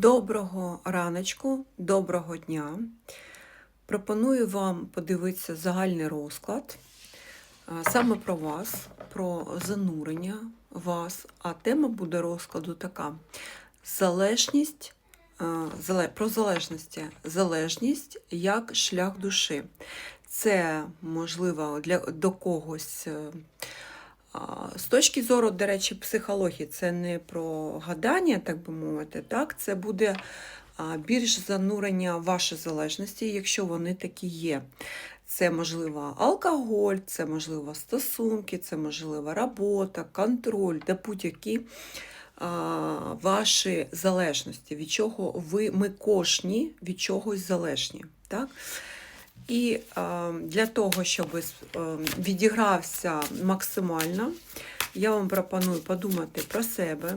Доброго раночку, доброго дня. Пропоную вам подивитися загальний розклад саме про вас, про занурення вас. А тема буде розкладу така: залежність, про залежності. Залежність як шлях душі. Це можливо для до когось. З точки зору, до речі, психології, це не про гадання, так би мовити, так? це буде більш занурення в ваші залежності, якщо вони такі є. Це можливо алкоголь, це можливо стосунки, це можливо робота, контроль, та будь-які ваші залежності, від чого ви, ми кожні від чогось залежні. Так? І е, для того, щоб е, відігрався максимально, я вам пропоную подумати про себе,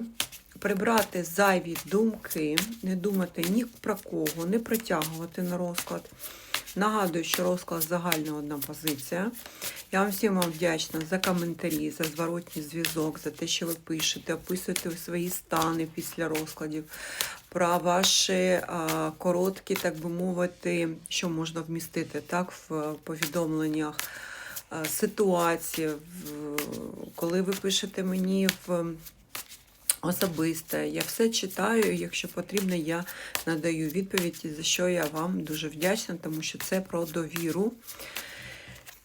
прибрати зайві думки, не думати ні про кого, не притягувати на розклад. Нагадую, що розклад загальна одна позиція. Я вам всім вам вдячна за коментарі, за зворотній зв'язок, за те, що ви пишете, описуєте свої стани після розкладів, про ваші а, короткі, так би мовити, що можна вмістити так, в повідомленнях ситуації, коли ви пишете мені в особисте. Я все читаю, якщо потрібно, я надаю відповіді, за що я вам дуже вдячна, тому що це про довіру.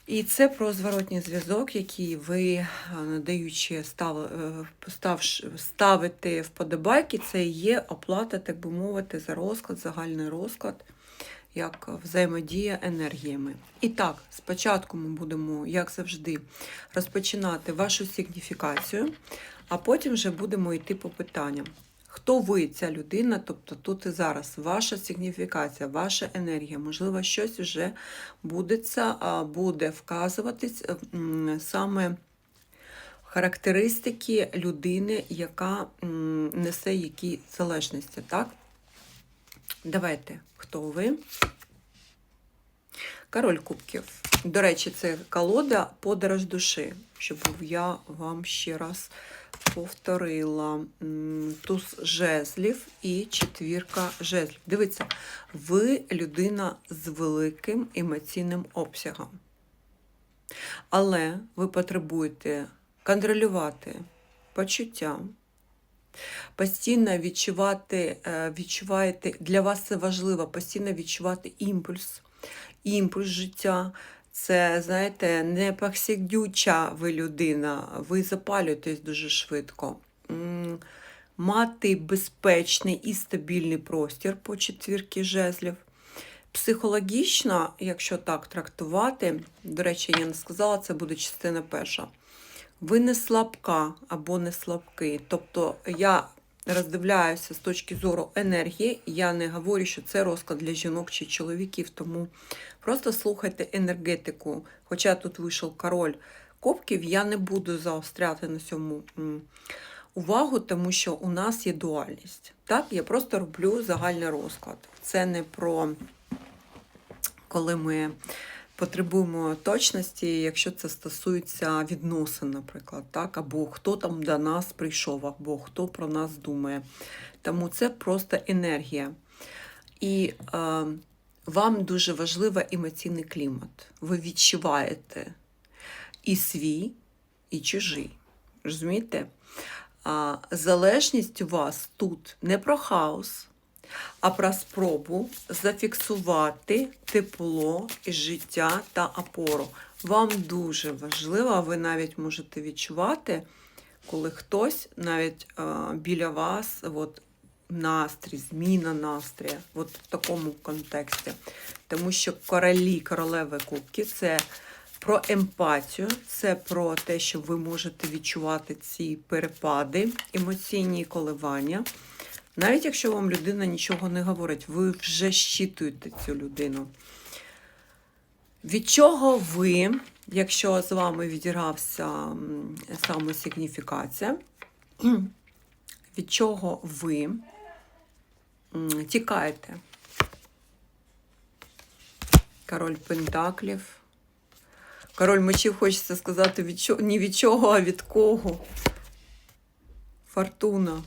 І це про зворотній зв'язок, який ви, надаючи став, е, ставш- ставите вподобайки, це є оплата, так би мовити, за розклад, загальний розклад, як взаємодія енергіями. І так, спочатку ми будемо, як завжди, розпочинати вашу сигніфікацію, а потім вже будемо йти по питанням. Хто ви, ця людина, тобто тут і зараз, ваша сигніфікація, ваша енергія, можливо, щось вже будеться, буде вказуватись е, саме характеристики людини, яка несе які залежності. Так? Давайте, хто ви? Король кубків. До речі, це колода подорож душі, щоб я вам ще раз повторила. Туз жезлів і четвірка жезлів. Дивіться, ви людина з великим емоційним обсягом. Але ви потребуєте контролювати почуття, постійно відчувати, е, відчуваєте, для вас це важливо, постійно відчувати імпульс, імпульс життя. Це, знаєте, не повсякдюча ви людина, ви запалюєтесь дуже швидко. Мати безпечний і стабільний простір по четвірки жезлів. Психологічно, якщо так трактувати, до речі, я не сказала, це буде частина перша. Ви не слабка або не слабкий. Тобто я роздивляюся з точки зору енергії, я не говорю, що це розклад для жінок чи чоловіків, тому просто слухайте енергетику. Хоча тут вийшов король кубків, я не буду заостряти на цьому увагу, тому що у нас є дуальність. Так, я просто роблю загальний розклад. Це не про коли ми потребуємо точності, якщо це стосується відносин, наприклад, так, або хто там до нас прийшов, або хто про нас думає. Тому це просто енергія. І е, вам дуже важливий емоційний клімат. Ви відчуваєте і свій, і чужий. Розумієте? А, залежність у вас тут не про хаос, а про спробу зафіксувати тепло і життя та опору. Вам дуже важливо, ви навіть можете відчувати, коли хтось навіть е, біля вас, от, настрій, зміна настрія, от в такому контексті. Тому що королі, королеви кубки це про емпатію, це про те, що ви можете відчувати ці перепади, емоційні коливання. Навіть якщо вам людина нічого не говорить, ви вже щитуєте цю людину. Від чого ви, якщо з вами відігрався саме сигніфікація, від чого ви тікаєте? Король Пентаклів. Король мечів хочеться сказати від чого, не від чого, а від кого. Фортуна.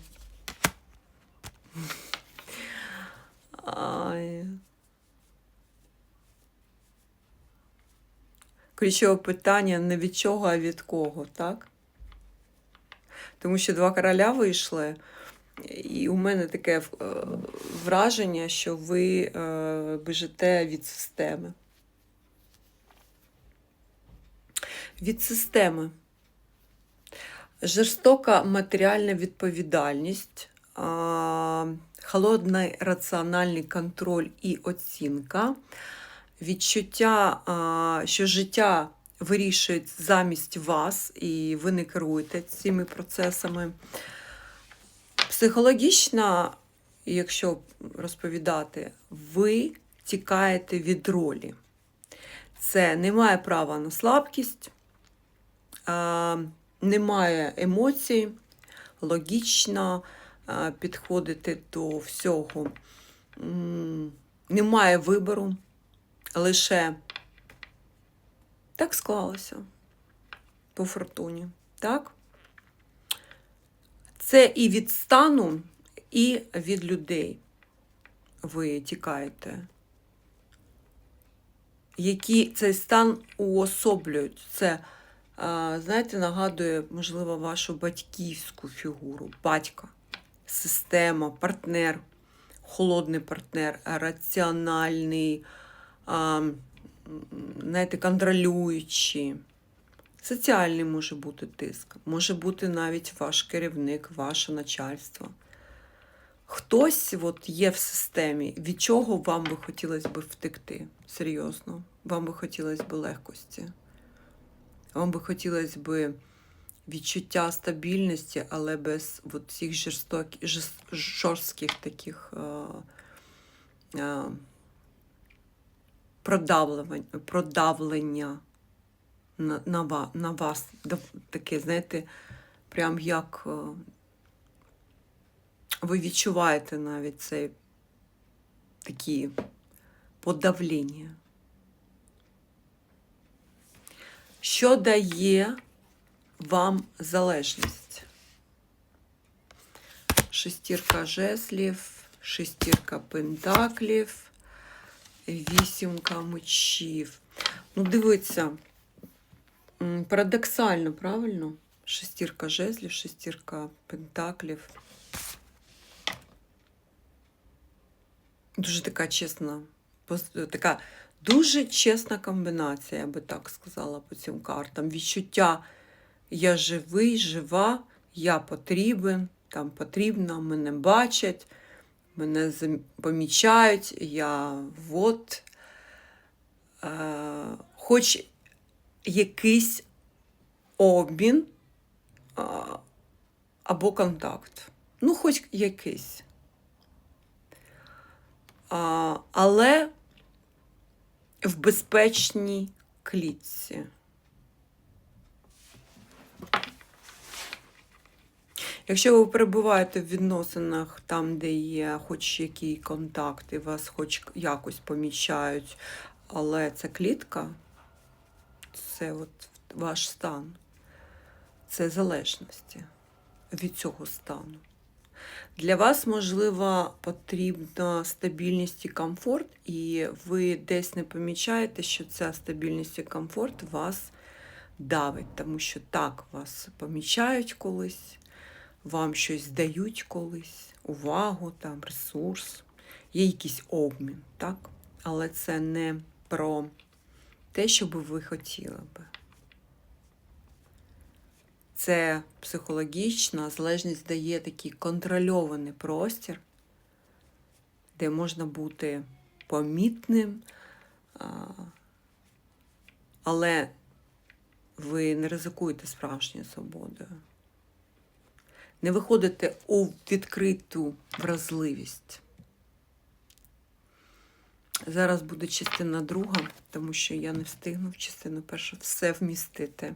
Ключове питання не від чого, а від кого, так? Тому що два короля вийшли, і у мене таке е, враження, що ви е, біжите від системи. Від системи. Жорстока матеріальна відповідальність, холодний раціональний контроль і оцінка, відчуття, що життя вирішує замість вас, і ви не керуєте цими процесами. Психологічно, якщо розповідати, ви тікаєте від ролі. Це немає права на слабкість, немає емоцій, логічно підходити до всього. Немає вибору, лише так склалося по фортуні. Так? Це і від стану, і від людей ви тікаєте. Які цей стан уособлюють. Це, знаєте, нагадує, можливо, вашу батьківську фігуру, батька, система, партнер, холодний партнер, раціональний, а, знаєте, контролюючий. Соціальний може бути тиск, може бути навіть ваш керівник, ваше начальство. Хтось от є в системі, від чого вам би хотілося б втекти? Серйозно. Вам би хотілося б легкості. Вам би хотілося б відчуття стабільності, але без от цих жорсток, жорстких таких а, а, продавлення на, на, на вас. Таке, знаєте, прям як е, ви відчуваєте навіть це такі подавлення. Що дає вам залежність? Шестірка жезлів, шестірка пентаклів, вісімка мечів. Ну, дивіться, парадоксально, правильно? Шестірка жезлів, шестірка пентаклів. Дуже така чесна, така дуже чесна комбінація, я би так сказала по цим картам. Відчуття я живий, жива, я потрібен, там потрібна, мене бачать, мене помічають, я от. Е, хоч якийсь обмін а, або контакт. Ну, хоч якийсь. А, але в безпечній клітці. Якщо ви перебуваєте в відносинах там, де є хоч який контакт, вас хоч якось помічають, але це клітка, це от ваш стан, це залежності від цього стану. Для вас, можливо, потрібна стабільність і комфорт, і ви десь не помічаєте, що ця стабільність і комфорт вас давить, тому що так вас помічають колись, вам щось дають колись, увагу, там, ресурс, є якийсь обмін, так? Але це не про те, що би ви хотіли би. Це психологічна залежність дає такий контрольований простір, де можна бути помітним, але ви не ризикуєте справжньою свободою. Не виходите у відкриту вразливість. Зараз буде частина друга, тому що я не встигну в частину першу все вмістити.